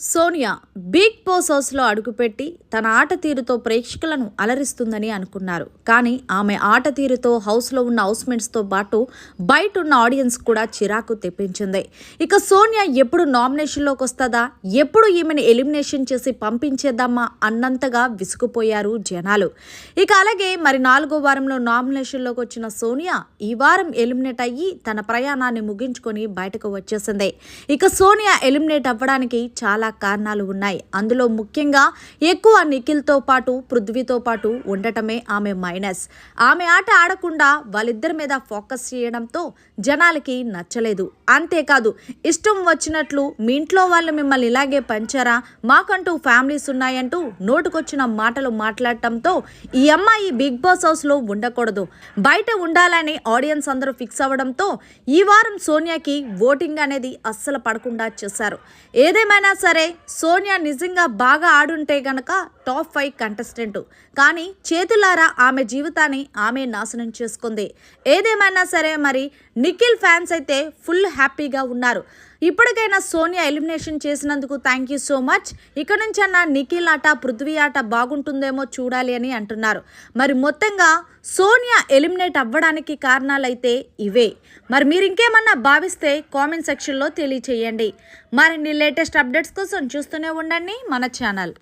Sonia big boss హౌస్లో అడుగుపెట్టి తన ఆట తీరుతో ప్రేక్షకులను అలరిస్తుందని అనుకున్నారు. కానీ ఆమె ఆట తీరుతో హౌస్లో ఉన్న హౌస్మేట్స్తో పాటు బయట ఉన్న ఆడియన్స్ కూడా చిరాకు తెప్పించింది. ఇక సోనియా ఎప్పుడు నామినేషన్లోకి వస్తుందా? ఎప్పుడు ఈమెను ఎలిమినేషన్ చేసి పంపించేద్దామా? అన్నంతగా విసుగుపోయారు జనాలు. ఇక అలాగే మరి నాలుగో వారంలో నామినేషన్లోకి వచ్చిన సోనియా ఈ వారం ఎలిమినేట్ అయ్యి తన ప్రయాణాన్ని ముగించుకొని బయటకు వచ్చేసింది. ఇక సోనియా ఎలిమినేట్ అవ్వడానికి చాలా కారణాలు ఉన్నాయి. అందులో ముఖ్యంగా ఎక్కువ నిఖిల్తో పాటు పృథ్వీతో పాటు ఉండటమే ఆమె మైనస్. ఆమె ఆట ఆడకుండా వాళ్ళిద్దరి మీద ఫోకస్ చేయడంతో జనాలకి నచ్చలేదు. అంతేకాదు ఇష్టం వచ్చినట్లు మీ ఇంట్లో వాళ్ళు మిమ్మల్ని ఇలాగే పంచారా? మాకంటూ ఫ్యామిలీస్ ఉన్నాయంటూ నోటుకొచ్చిన మాటలు మాట్లాడటంతో ఈ అమ్మాయి బిగ్ బాస్ హౌస్లో ఉండకూడదు. బయట ఉండాలని ఆడియన్స్ అందరూ ఫిక్స్ అవ్వడంతో ఈ వారం సోనియాకి ఓటింగ్ అనేది అస్సలు పడకుండా చేశారు. ఏదేమైనా సరే సోనియా నిజంగా బాగా ఆడుంటే గనక టాప్ ఫైవ్ కంటెస్టెంట్. కానీ చేతులారా ఆమె జీవితాన్ని ఆమె నాశనం చేసుకుంది. ఏదేమైనా సరే మరి నిఖిల్ ఫ్యాన్స్ అయితే ఫుల్ హ్యాపీగా ఉన్నారు. ఇప్పటికైనా సోనియా ఎలిమినేషన్ చేసినందుకు థ్యాంక్ యూ సో మచ్. ఇక నుంచి అన్న నిఖిల్ ఆట పృథ్వీ ఆట బాగుంటుందేమో చూడాలి అని అంటున్నారు. మరి మొత్తంగా సోనియా ఎలిమినేట్ అవ్వడానికి కారణాలైతే ఇవే. మరి మీరు ఇంకేమన్నా భావిస్తే కామెంట్ సెక్షన్లో తెలియచేయండి. మరిన్ని లేటెస్ట్ అప్డేట్స్ కోసం చూస్తూనే ఉండండి మన ఛానల్.